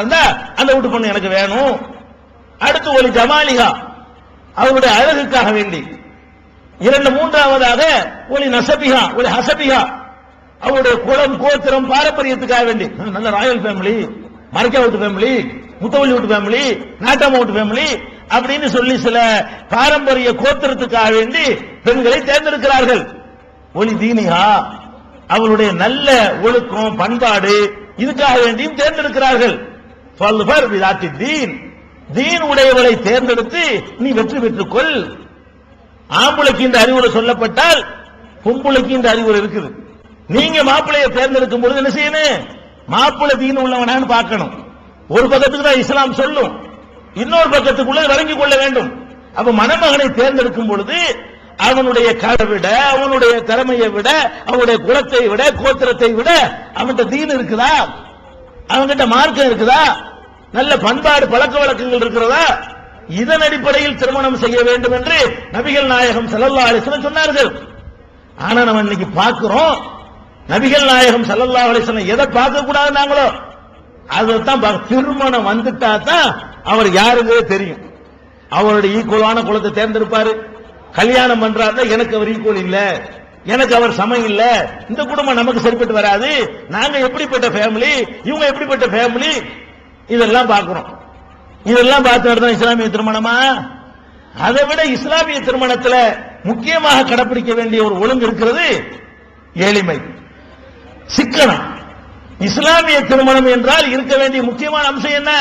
இருந்தா அந்த வீட்டு பொண்ணு எனக்கு வேணும். அடுத்து ஒரு ஜமாலிகா. அவருடைய அழகுக்காக வேண்டி. இரண்டு மூன்றாவதாக ஒளி நசபிகா ஒளி ஹசபிகா. அவருடைய குளம் கோத்திரம் பாரம்பரியத்துக்காக வேண்டி. நல்ல ராயல் ஃபேமிலி மரக்கா வீட்டு ஃபேமிலி முத்தவள்ளி வீட்டு ஃபேமிலி நாட்டாம வீட்டு ஃபேமிலி அப்படின்னு சொல்லி சில பாரம்பரிய கோத்திரத்துக்காக வேண்டி பெண்களை தேர்ந்தெடுக்கிறார்கள். ஒளி தீனிகா அவருடைய நல்ல ஒழுக்கம் பண்பாடு இதுக்காக வேண்டியும் தேர்ந்தெடுக்கிறார்கள். பல்வர் விதாட்டி தீன். தீன் உடையவளை தேர்ந்தெடுத்து நீ வெற்றி பெற்றுக் கொள். ஆம்பளைக்கு இந்த அறிவுரை சொல்லப்பட்டால் பொம்பளைக்கு இந்த அறிவுரை இருக்குது. நீங்க மாப்பிள்ளையை தேர்ந்தெடுக்கும் பொழுது என்ன செய்யணும்? மாப்பிள்ளை தீன் உள்ளவனான்னு பார்க்கணும். ஒரு பக்கத்துக்கு தான் இஸ்லாம் சொல்லும். இன்னொரு பக்கத்துக்குள்ள வழங்கிக் கொள்ள வேண்டும். அப்ப மணமகனை தேர்ந்தெடுக்கும் பொழுது அவனுடைய கலை விட அவனுடைய திறமையை விட அவனுடைய குலத்தை விட கோத்திரத்தை விட அவன்கிட்ட தீன் இருக்குதா? அவன்கிட்ட மார்க்கம் இருக்குதா? நல்ல பண்பாடு பழக்க வழக்கங்கள் இருக்கிறதா? இதன் அடிப்படையில் திருமணம் செய்ய வேண்டும் என்று நபிகள் நாயகம் செல்லல்லா அலைஹி சொன்னார்கள். ஆனா நம்ம இன்னைக்கு பார்க்கிறோம் நபிகள் நாயகம் செல்லல்லா அலைஹி எதை பார்க்க கூடாது நாங்களோ? அதைத்தான் திருமணம் வந்துட்டா தான் அவர் யாருங்கிறது தெரியும். அவருடைய ஈக்குவலான குலத்தை தேர்ந்தெடுப்பாரு. கல்யாணம் பண்றாருன்னா எனக்கு அவர் ஈக்குவல் இல்ல. எனக்கு அவர் சமம் இல்ல. இந்த குடும்பம் நமக்கு சரிப்பட்டு வராது. நாங்க எப்படிப்பட்ட ஃபேமிலி இவங்க எப்படிப்பட்ட ஃபேமிலி இதெல்லாம் பார்க்கிறோம் இதெல்லாம் பார்த்து தான் இஸ்லாமிய திருமணமா? அதை விட இஸ்லாமிய திருமணத்தில் முக்கியமாக கடைபிடிக்க வேண்டிய ஒரு ஒழுங்கு இருக்கிறது எளிமை சிக்கனம். இஸ்லாமிய திருமணம் என்றால் இருக்க வேண்டிய முக்கியமான அம்சம் என்ன?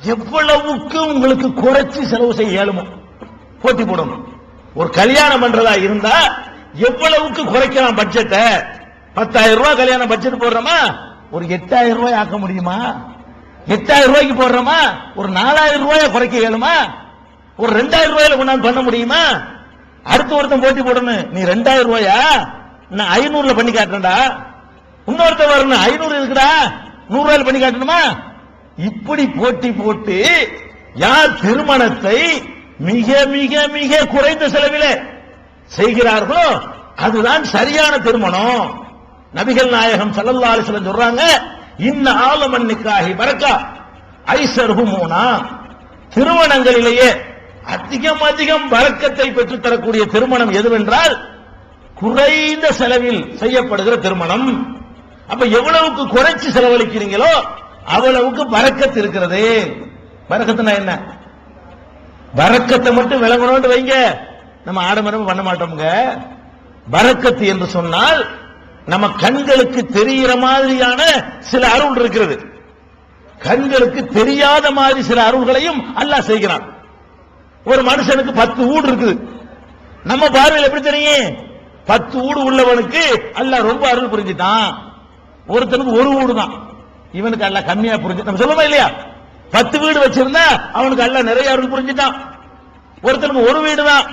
எவ்வளவுக்கு உங்களுக்கு குறைச்சி செலவு செய்ய இயலுமோ? போட்டி போடணும். ஒரு கல்யாணம் பண்றதா இருந்தா எவ்வளவுக்கு குறைக்கலாம் பட்ஜெட்டை பத்தாயிரம் ரூபாய் கல்யாணம் பட்ஜெட் போடுறோமா? ஒரு எட்டாயிரம் ரூபாய் ஆக்க முடியுமா? எட்டாயிரம் ரூபாய்க்கு போடுறோமா? ஒரு நாலாயிரம் ரூபாய குறைக்க இயலுமா? ஒரு ரெண்டாயிரம் ரூபாயில கொண்டாந்து பண்ண முடியுமா? அடுத்த ஒருத்தன் போட்டி போடணும். நீ ரெண்டாயிரம் ரூபாயா? நான் ஐநூறுல பண்ணி காட்டுறேன்டா. இன்னொருத்தன் வரணும். ஐநூறு இருக்குடா. நூறு ரூபாயில பண்ணி காட்டணுமா? இப்படி போட்டி போட்டு யார் திருமணத்தை மிக மிக மிக குறைந்த செலவிலே செய்கிறார்களோ அதுதான் சரியான திருமணம். நபிகள் நாயகம் சல்லல்லா அலைஹி சொல்றாங்க இன்ன ஆலமன் நிக்காஹி பரக்கா ஐசர்ஹுமூனா திருமணங்களிலேயே அதிகம் அதிகம் பறக்கத்தை பெற்றுத் தரக்கூடிய திருமணம் எதுவென்றால் குறைந்த செலவில் செய்யப்படுகிற திருமணம். அப்ப எவ்வளவுக்கு குறைச்சு செலவழிக்கிறீங்களோ அவ்வளவுக்கு வரக்கத்து இருக்கிறது. வரக்கத்துனா என்ன? வரக்கத்தை மட்டும் விளங்கணும்னு வைங்க. நம்ம ஆடம்பரம் பண்ண மாட்டோம்ங்க. வரக்கத்து என்று சொன்னால் நம்ம கண்களுக்கு தெரிகிற மாதிரியான சில அருள் இருக்கிறது. கண்களுக்கு தெரியாத மாதிரி சில அருள்களையும் அல்லாஹ் செய்கிறான். ஒரு மனுஷனுக்கு பத்து ஊடு இருக்குது. நம்ம பார்வையில் எப்படி தெரியும் பத்து ஊடு உள்ளவனுக்கு அல்லாஹ் ரொம்ப அருள் புரிஞ்சுட்டான். ஒருத்தனுக்கு ஒரு ஊடு தான் இவனுக்கு அல்ல கம்மியா புரிஞ்சு நம்ம சொல்லுமா இல்லையா? பத்து வீடு வச்சிருந்தா அவனுக்கு அல்ல நிறைய அருள் புரிஞ்சுட்டான். ஒருத்தனுக்கு ஒரு வீடு தான்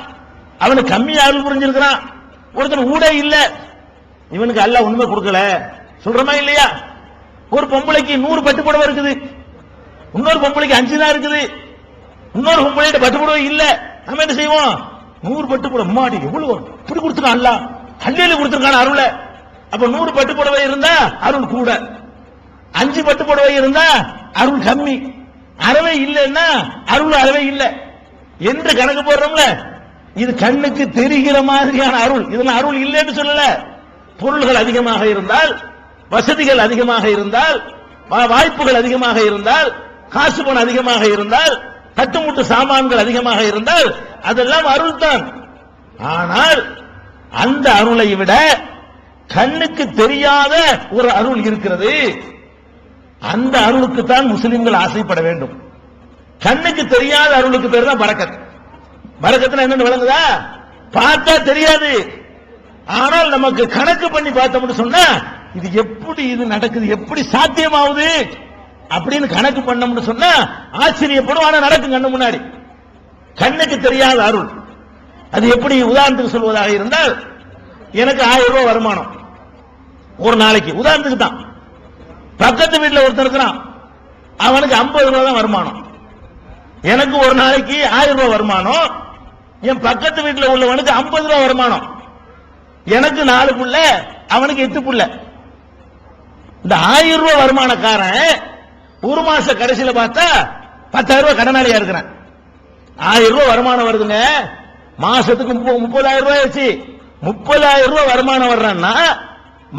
அவனுக்கு கம்மியா அருள் புரிஞ்சிருக்கிறான். ஒருத்தனுக்கு ஊடே இல்லை. இவனுக்கு அல்ல உண்மை கொடுக்கல. சொல்றமா இல்லையா? ஒரு பொம்பளைக்கு நூறு பட்டு புடவை இருக்குது. இன்னொரு பொம்பளைக்கு அஞ்சு தான் இருக்குது. இன்னொரு பொம்பளைகிட்ட பட்டு புடவை இல்ல. நம்ம என்ன செய்வோம்? நூறு பட்டு புடவை மாடி எவ்வளவு இப்படி கொடுத்துருக்கான் அல்ல. ஹல்லையில கொடுத்துருக்கான அருளை. அப்ப நூறு பட்டு புடவை இருந்தா அருள் கூட. அஞ்சு பட்டு புடவை இருந்தா அருள் கம்மி. அறவே இல்லைன்னா அருள் அறவே இல்லை. என்று கணக்கு போடுறோம்ல. இது கண்ணுக்கு தெரிகிற மாதிரியான அருள். இதெல்லாம் அருள் இல்லைன்னு சொல்லல. பொருள்கள் அதிகமாக இருந்தால் வசதிகள் அதிகமாக இருந்தால் வாய்ப்புகள் அதிகமாக இருந்தால் காசு பணம் அதிகமாக இருந்தால் தட்டுமுட்டு சாமான்கள் அதிகமாக இருந்தால் அதெல்லாம் அருள் தான் ஆனால் அந்த அருளை விட கண்ணுக்கு தெரியாத ஒரு அருள் இருக்கிறது. அந்த அருளுக்கு தான் முஸ்லிம்கள் ஆசைப்பட வேண்டும். கண்ணுக்கு தெரியாத அருளுக்கு பேர் தான் பறக்கத். பறக்கத்துல என்னன்னு விளங்குதா? பார்த்தா தெரியாது. ஆனால் நமக்கு கணக்கு பண்ணி பார்த்தோம்னு சொன்னா இது எப்படி இது நடக்குது எப்படி சாத்தியமாகுது அப்படின்னு கணக்கு பண்ணோம்னு சொன்னா ஆச்சரியப்படும் ஆனா நடக்கும் கண்ணு முன்னாடி. கண்ணுக்கு தெரியாத அருள். அது எப்படி உதாரணத்துக்கு சொல்வதாக இருந்தால் எனக்கு ஆயிரம் ரூபாய் வருமானம். ஒரு நாளைக்கு. உதாரணத்துக்கு தான். பக்கத்து வீட்டுல ஒருத்தர் இருக்கிறான். அவனுக்கு 50 ரூபாய் தான் வருமானம். எனக்கு ஒரு நாளைக்கு ஆயிரம் ரூபாய் வருமானம். என் பக்கத்து வீட்டுல உள்ளவனுக்கு 50 ரூபாய் வருமானம். எனக்கு நாலு புள்ள அவனுக்கு எட்டு புள்ள. இந்த ஆயிரம் ரூபாய் வருமானக்காரன் ஒரு மாச கடைசியில பார்த்தா பத்தாயிரம் ரூபாய் கடனாளியா இருக்கிறேன். ஆயிரம் ரூபாய் வருமானம் வருதுங்க. மாசத்துக்கு முப்பதாயிரம் ரூபாய் ஆச்சு முப்பதாயிரம் ரூபாய் வருமானம் வர்றேன்னா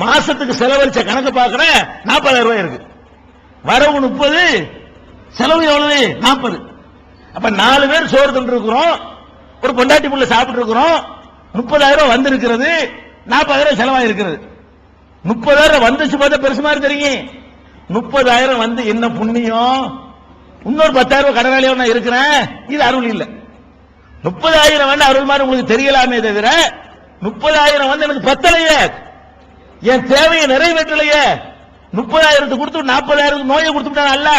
மாசத்துக்கு செலவழிச்ச கணக்கு பார்க்கறேன் நாற்பதாயிரம் ரூபாய் இருக்கு. வரவு முப்பது செலவு எவ்வளவு? நாற்பது அப்ப நாலு பேர் சோறு தின்று இருக்கிறோம். ஒரு பொண்டாட்டி புள்ள சாப்பிட்டு இருக்கிறோம். முப்பதாயிரம் வந்திருக்கிறது நாற்பதாயிரம் செலவாயிருக்கிறது. முப்பதாயிரம் வந்துச்சு பார்த்தா பெருசு மாதிரி தெரியும் முப்பதாயிரம் வந்து என்ன புண்ணியம்? இன்னொரு பத்தாயிரம் ரூபாய் கடனாளியா நான் இருக்கிறேன். இது அருள் இல்லை. முப்பதாயிரம் வந்து அருள் மாதிரி உங்களுக்கு தெரியலாமே தவிர முப்பதாயிரம் வந்து எனக்கு பத்தலையே. என் தேவையை நிறைவேற்றலையே. முப்பதாயிரத்து கொடுத்து நாற்பதாயிரத்துக்கு நோயை கொடுத்துட்டான் அல்ல?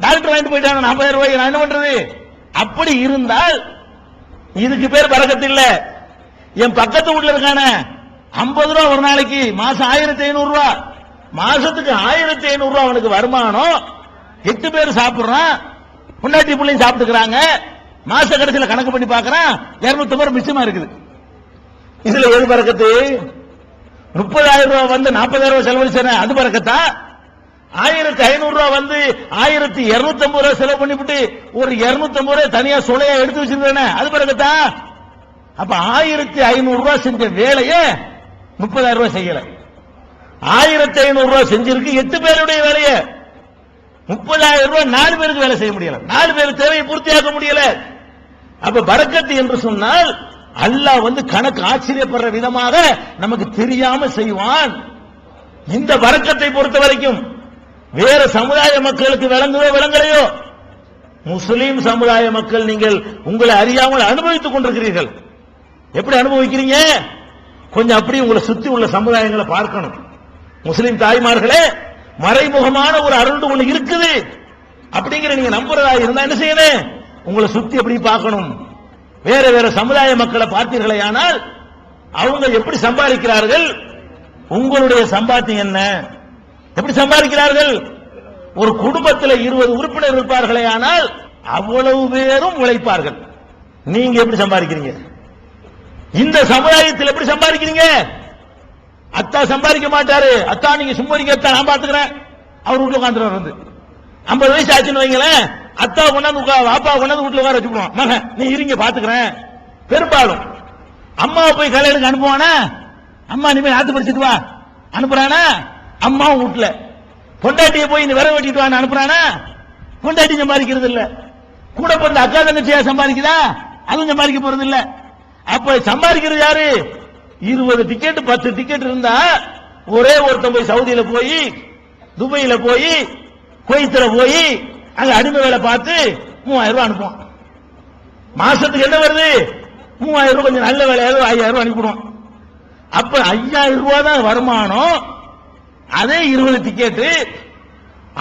டாக்டர் வாங்கிட்டு போயிட்டாங்க நாற்பதாயிரம் ரூபாய்? நான் என்ன பண்றது? அப்படி இருந்தால் இதுக்கு பேர் பறக்கத்து இல்லை. என் பக்கத்து வீட்டுல இருக்கான ஐம்பது ரூபா ஒரு நாளைக்கு மாசம் ஆயிரத்தி ஐநூறு ரூபா. மாசத்துக்கு ஆயிரத்தி ஐநூறு ரூபா அவனுக்கு வருமானம். எட்டு பேர் சாப்பிடுறான். பொண்டாட்டி பிள்ளையும் சாப்பிட்டுக்கிறாங்க. மாச கடைசியில கணக்கு பண்ணி பார்க்கறான். இருநூத்தி பேர் மிச்சமா இருக்குது. இதுல எது பறக்கத்து முப்பதாயிரம் ரூபாய் வந்து நாற்பதாயிரம் ரூபாய் செலவழிச்சேன் அது பறக்கத்தா? ஆயிரத்தி ஐநூறு ரூபாய் வந்து ஆயிரத்தி இருநூத்தி ஐம்பது ரூபாய் செலவு பண்ணிவிட்டு ஒரு இருநூத்தி ஐம்பது ரூபாய் தனியா சுளையா எடுத்து வச்சிருந்தேன் அது பறக்கத்தான் அப்ப ஆயிரத்தி ஐநூறு ரூபாய் செஞ்ச வேலையை முப்பதாயிரம் ரூபாய் செய்யல. ஆயிரத்தி ஐநூறு ரூபாய் செஞ்சிருக்கு எட்டு பேருடைய வேலையை. முப்பதாயிரம் ரூபாய் நாலு பேருக்கு வேலை செய்ய முடியல. நாலு பேர் தேவையை பூர்த்தியாக்க முடியல. அப்ப பரக்கத்து என்று சொன்னால் அல்லாஹ் வந்து கணக்கு ஆச்சரியப்படுற விதமாக நமக்கு தெரியாம செய்வான். இந்த வரக்கத்தை பொறுத்த வரைக்கும் வேற சமுதாய மக்களுக்கு விளங்குதோ விளங்கலையோ? முஸ்லீம் சமுதாய மக்கள் நீங்கள் உங்களை அறியாமல் அனுபவித்துக் கொண்டிருக்கிறீர்கள். எப்படி அனுபவிக்கிறீங்க? கொஞ்சம் அப்படி உங்களை சுத்தி உள்ள சமுதாயங்களை பார்க்கணும். முஸ்லிம் தாய்மார்களே மறைமுகமான ஒரு அருள் ஒண்ணு இருக்குது. அப்படிங்கிற நீங்க நம்புறதா இருந்தா என்ன செய்யணும்? உங்களை சுத்தி எப்படி பார்க்கணும். வேற வேற சமுதாய மக்களை பார்த்தீர்களே ஆனால் அவங்க எப்படி சம்பாதிக்கிறார்கள்? உங்களுடைய சம்பாத்தியம் என்ன? எப்படி சம்பாதிக்கிறார்கள்? ஒரு குடும்பத்தில் இருபது உறுப்பினர் இருப்பார்களே ஆனால் அவ்வளவு பேரும் உழைப்பார்கள். நீங்க எப்படி சம்பாதிக்கிறீங்க? இந்த சமுதாயத்தில் எப்படி சம்பாதிக்கிறீங்க? அத்தா சம்பாதிக்க மாட்டாரு. அத்தா நீங்க சும்மரிக்க அத்தா நான் பாத்துக்கிறேன். அவர் வீட்டுல உட்காந்துருவார் வந்து. ஐம்பது வயசு ஆச்சுன்னு வைங்களேன் அத்தா கொண்டாந்து உட்கா அப்பா கொண்டாந்து வீட்டுல உட்கார வச்சுக்கணும். மகன் நீ இருங்க பாத்துக்கிறேன். பெரும்பாலும். அம்மாவை போய் கல்யாணுக்கு அனுப்புவானா? அம்மா நீ போய் ஆத்து படிச்சுட்டு வா. அனுப்புறானா? அம்மாவும் வீட்டுல. பொண்டாட்டியை போய் நீ விர வெட்டிட்டு வான்னு அனுப்புறானா? பொண்டாட்டி சம்பாதிக்கிறது இல்ல கூட பிறந்த அக்கா தங்கச்சியா சம்பாதிக்குதா? அதுவும் சம்பாதிக்க போறது இல்லை அப்ப சம்பாதிக்கிறது யாரு? இருபது டிக்கெட் பத்து டிக்கெட் இருந்தா ஒரே ஒருத்தன் போய் சவுதியில போய் துபாயில போய் குவைத்துல போய் அங்க அடிமை வேலை பார்த்து மூவாயிரம் ரூபாய் அனுப்புவான். மாசத்துக்கு என்ன வருது? மூவாயிரம் ரூபாய் கொஞ்சம் நல்ல வேலையாவது ஐயாயிரம் ரூபாய் அனுப்பிடுவோம் அப்ப ஐயாயிரம் ரூபாய் தான் வருமானம். அதே இருபது டிக்கெட்டு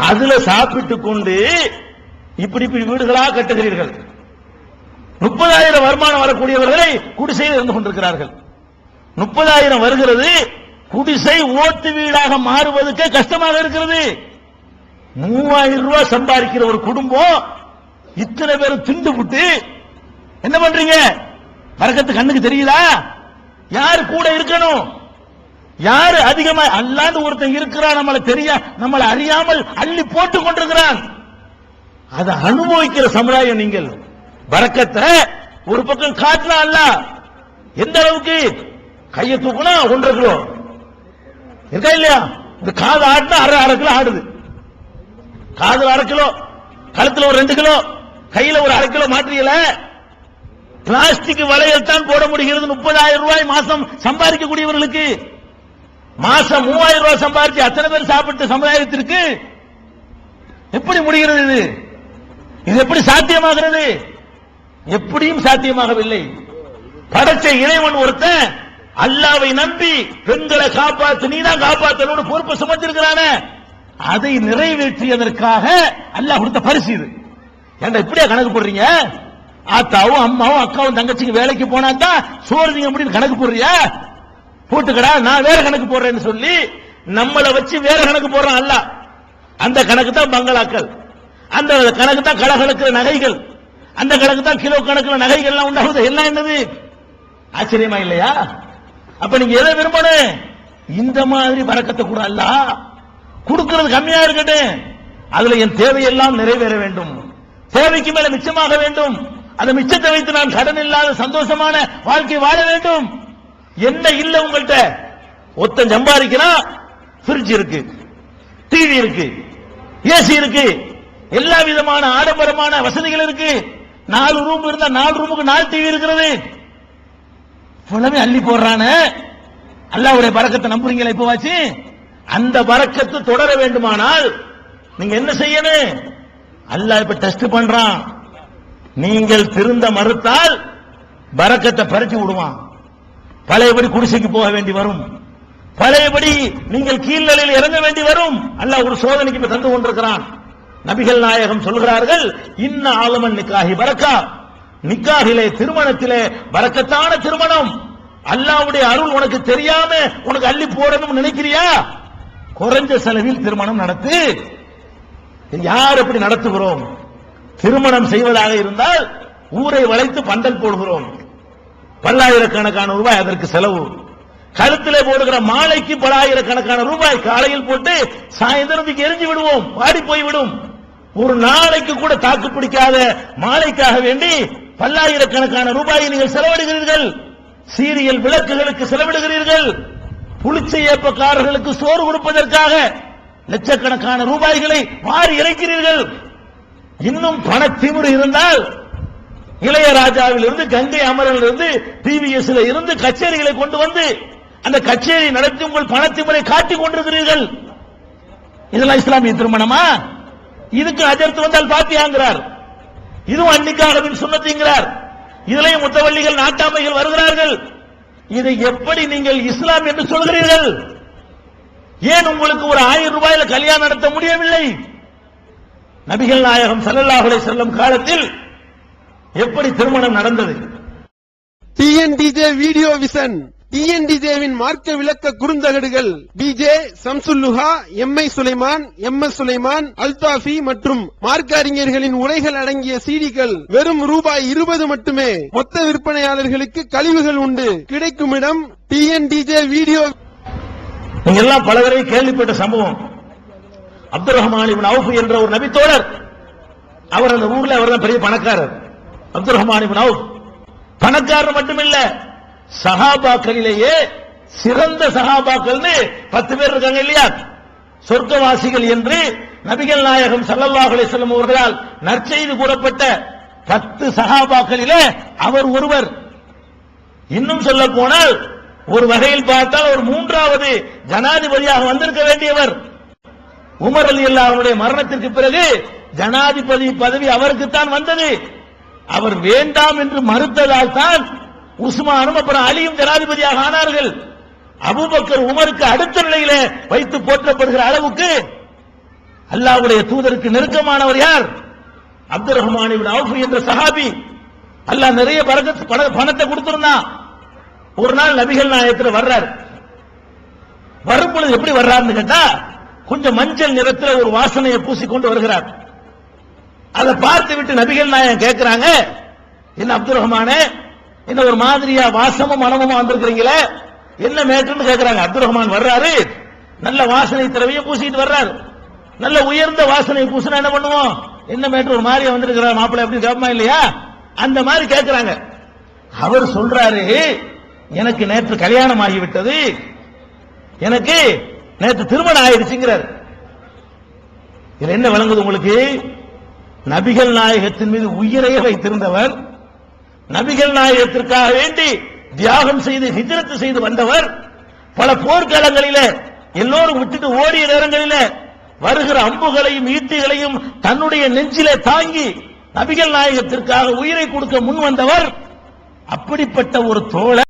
அதுல சாப்பிட்டு கொண்டு இப்படி இப்படி வீடுகளா கட்டுகிறீர்கள். முப்பதாயிரம் வருமானம் வரக்கூடியவர்களை குடிசையில் இருந்து கொண்டிருக்கிறார்கள். முப்பதாயிரம் வருகிறது குடிசை ஓட்டு வீடாக மாறுவதற்கே கஷ்டமாக இருக்கிறது. மூவாயிரம் ரூபாய் சம்பாதிக்கிற ஒரு குடும்பம் இத்தனை பேரும் திண்டு விட்டு என்ன பண்றீங்க? வரக்கத்து கண்ணுக்கு தெரியுதா? யாரு கூட இருக்கணும்? யாரு அதிகமா அல்லாண்டு ஒருத்தன் இருக்கிறான் நம்மளை தெரிய நம்மளை அறியாமல் அள்ளி போட்டுக் கொண்டிருக்கிறான். அதை அனுபவிக்கிற சமுதாயம் நீங்கள் வரக்கத்தை ஒரு பக்கம் காட்டலாம் அல்ல. எந்த அளவுக்கு கையை தூக்குனா ஒன்றரை கிலோ. இருக்கா இல்லையா? இந்த காது ஆடுனா அரை அரை கிலோ ஆடுது. காதுல அரை கிலோ கழுத்துல ஒரு ரெண்டு கிலோ கையில ஒரு அரை கிலோ மாற்றியல. பிளாஸ்டிக் வளையல் தான் போட முடிகிறது. முப்பதாயிரம் ரூபாய் மாசம் சம்பாதிக்கக்கூடியவர்களுக்கு. மாசம் மூவாயிரம் ரூபாய் சம்பாதிச்சு அத்தனை பேர் சாப்பிட்ட சமுதாயத்திற்கு எப்படி முடிகிறது? இது இது எப்படி சாத்தியமாகிறது? எப்படியும் சாத்தியமாகவில்லை. படைச்ச இறைவன் ஒருத்தன் அல்லாவை நம்பி பெண்களை காப்பாத்து நீ தான் காப்பாத்தணும் பொறுப்பு சுமத்திருக்கிறான. அதை நிறைவேற்றியதற்காக அல்லாஹ் கொடுத்த பரிசு இது. ஏன்டா இப்படியா கணக்கு போடுறீங்க? ஆத்தாவும் அம்மாவும் அக்காவும் தங்கச்சிக்கு வேலைக்கு போனா தான் சோறு நீங்க முடியும் கணக்கு போடுறியா? போட்டுக்கடா நான் வேற கணக்கு போடுறேன்னு சொல்லி நம்மளை வச்சு வேற கணக்கு போடுறான் அல்ல அந்த கணக்கு தான் பங்களாக்கள். அந்த கணக்கு தான் கடகளுக்கு நகைகள். அந்த கணக்கு தான் கிலோ கணக்கில் நகைகள் எல்லாம் உண்டாகுது. எல்லாம் என்னது? ஆச்சரியமா இல்லையா? அப்ப நீங்க எதை விரும்பணும் இந்த மாதிரி பறக்கத்தை கூட அல்ல. கொடுக்கிறது கம்மியா இருக்கட்டும். அதுல என் தேவையெல்லாம் நிறைவேற வேண்டும். தேவைக்கு மேல மிச்சமாக வேண்டும். அந்த மிச்சத்தை வைத்து நான் கடன் இல்லாத சந்தோஷமான வாழ்க்கை வாழ வேண்டும். என்ன இல்ல உங்கள்கிட்ட? ஒத்தன் சம்பாதிக்கிறான் ஃப்ரிட்ஜ் இருக்கு டிவி இருக்கு ஏசி இருக்கு எல்லா விதமான ஆடம்பரமான வசதிகள் இருக்கு. நாலு ரூம் இருந்தா நாலு ரூமுக்கு நாலு டிவி இருக்கிறது. புலமே அள்ளி போடுறானே. அல்லாவுடைய பறக்கத்தை நம்புறீங்களா இப்ப வாச்சு அந்த பறக்கத்து தொடர வேண்டுமானால் நீங்க என்ன செய்யணும்? அல்லாஹ் இப்ப டெஸ்ட் பண்றான். நீங்கள் திருந்த மறுத்தால் பறக்கத்தை பறிச்சு விடுவான். பழையபடி குடிசைக்கு போக வேண்டி வரும். பழையபடி நீங்கள் கீழ்நிலையில் இறங்க வேண்டி வரும். அல்லாஹ் ஒரு சோதனைக்கு இப்ப தந்து கொண்டிருக்கிறான். நபிகள் நாயகம் சொல்கிறார்கள் இன்ன ஆலமன் நிக்காஹி பறக்கா நிக்காகிலே திருமணத்திலே வரக்கத்தான திருமணம். அல்லாவுடைய அருள் உனக்கு தெரியாம உனக்கு அள்ளி போடணும் நினைக்கிறியா? குறைஞ்ச செலவில் திருமணம் நடத்து. யார் எப்படி நடத்துகிறோம்? திருமணம் செய்வதாக இருந்தால் ஊரை வளைத்து பந்தல் போடுகிறோம். பல்லாயிரக்கணக்கான ரூபாய் அதற்கு செலவு. கழுத்திலே போடுகிற மாலைக்கு பல ஆயிரக்கணக்கான ரூபாய் காலையில் போட்டு சாயந்தரம் எரிஞ்சு விடுவோம் வாடி போய் விடும். ஒரு நாளைக்கு கூட தாக்கு பிடிக்காத மாலைக்காக வேண்டி பல்லாயிரக்கணக்கான ரூபாயை நீங்கள் செலவிடுகிறீர்கள். சீரியல் விளக்குகளுக்கு செலவிடுகிறீர்கள். புளிச்சை ஏப்பக்காரர்களுக்கு சோறு கொடுப்பதற்காக லட்சக்கணக்கான ரூபாய்களை மாறி இறைக்கிறீர்கள். இன்னும் பண திமிரு இருந்தால் இளையராஜாவில் இருந்து கங்கை அமரில் இருந்து டிவிஎஸ்ல இருந்து கச்சேரிகளை கொண்டு வந்து அந்த கச்சேரி நடத்தி உங்கள் பணத்திமுறை காட்டிக் கொண்டிருக்கிறீர்கள். இதெல்லாம் இஸ்லாமிய திருமணமா? இதுக்கு அஜர்த்து வந்தால் பாத்தியாங்கிறார். இதுவும் அன்னிக்காகவின் சுண்ணத்திங்கிறார். இதுலயும் முத்தவள்ளிகள் நாட்டாமைகள் வருகிறார்கள். இதை எப்படி நீங்கள் இஸ்லாம் என்று சொல்கிறீர்கள்? ஏன் உங்களுக்கு ஒரு ஆயிரம் ரூபாயில கல்யாணம் நடத்த முடியவில்லை? நபிகள் நாயகம் ஸல்லல்லாஹு செல்லும் காலத்தில் எப்படி திருமணம் நடந்தது? டிஎன்டிஜே வீடியோ விசன் டிஎன்டிஜேவின் மார்க்க விளக்க குறுந்தகடுகள் PJ Shamsulluha M I Sulaiman M S Sulaiman Althafi மற்றும் மார்க்க அறிஞர்களின் உரைகள் அடங்கிய சீடிகள் வெறும் ரூபாய் இருபது மட்டுமே. மொத்த விற்பனையாளர்களுக்கு கழிவுகள் உண்டு. கிடைக்கும் இடம் டிஎன்டிஜே வீடியோ. நீங்க எல்லாம் பல தடவை கேள்விப்பட்ட சம்பவம். அப்துல் ரஹ்மான் இப்னு அவுஃப் என்ற ஒரு நபித்தோழர் அவர் அந்த ஊர்ல அவர் தான் பெரிய பணக்காரர். அப்துல் ரஹ்மான் அவுஃப் பணக்காரர் மட்டுமில்ல சகாபாக்களிலேயே சிறந்த சஹாபாக்கள்னு பத்து பேர் இருக்காங்க இல்லையா? சொர்க்கவாசிகள் என்று நபிகள் நாயகம் சல்லல்லாஹ் அலிஸ்லம் அவர்களால் நற்செய்து கூறப்பட்ட பத்து சகாபாக்களிலே அவர் ஒருவர். இன்னும் சொல்ல போனால் ஒரு வகையில் பார்த்தால் ஒரு மூன்றாவது ஜனாதிபதியாக வந்திருக்க வேண்டியவர். உமர் அலி அல்லாவுடைய மரணத்திற்கு பிறகு ஜனாதிபதி பதவி அவருக்குத்தான் வந்தது. அவர் வேண்டாம் என்று மறுத்ததால் தான் உஸ்மானும் அப்புறம் அலியும் ஜனாதிபதியாக ஆனார்கள். அபுபக்கர் உமருக்கு அடுத்த நிலையில வைத்து போற்றப்படுகிற அளவுக்கு அல்லாஹ்வுடைய தூதருக்கு நெருக்கமானவர் யார்? அப்துல் ரஹ்மான் என்ற சஹாபி. அல்லாஹ் நிறைய பணத்தை கொடுத்திருந்தான் ஒரு நாள் நபிகள் நாயகத்துல வர்றார். வரும் பொழுது எப்படி வர்றாருன்னு கேட்டா கொஞ்சம் மஞ்சள் நிறத்துல ஒரு வாசனையை பூசிக்கொண்டு வருகிறார். அதை பார்த்து விட்டு நபிகள் நாயகம் கேட்கிறாங்க என்ன அப்துல் ரஹ்மானே என்ன ஒரு மாதிரியா வாசமும் மனமும் வந்திருக்கிறீங்களே? என்ன மேட்டுன்னு கேட்கிறாங்க அப்துல் ரஹ்மான் வர்றாரு. நல்ல வாசனை திறவையும் பூசிட்டு வர்றாரு. நல்ல உயர்ந்த வாசனை பூசினா என்ன பண்ணுவோம்? என்ன மேட்டு ஒரு மாதிரியா வந்திருக்கிறார் மாப்பிள்ளை அப்படின்னு கேட்பமா இல்லையா? அந்த மாதிரி கேட்கிறாங்க அவர் சொல்றாரு எனக்கு நேற்று கல்யாணம் ஆகிவிட்டது. எனக்கு நேற்று திருமணம் ஆயிடுச்சுங்கிறார். இதுல என்ன விளங்குது உங்களுக்கு? நபிகள் நாயகத்தின் மீது உயிரையே வைத்திருந்தவர் நபிகள் நாயகத்திற்காக வேண்டி தியாகம் செய்து ஹிஜரத்து செய்து வந்தவர் பல போர்க்களங்களில எல்லோரும் விட்டுட்டு ஓடிய நேரங்களில வருகிற அம்புகளையும் ஈட்டிகளையும் தன்னுடைய நெஞ்சிலே தாங்கி நபிகள் நாயகத்திற்காக உயிரை கொடுக்க முன் வந்தவர் அப்படிப்பட்ட ஒரு தோழர்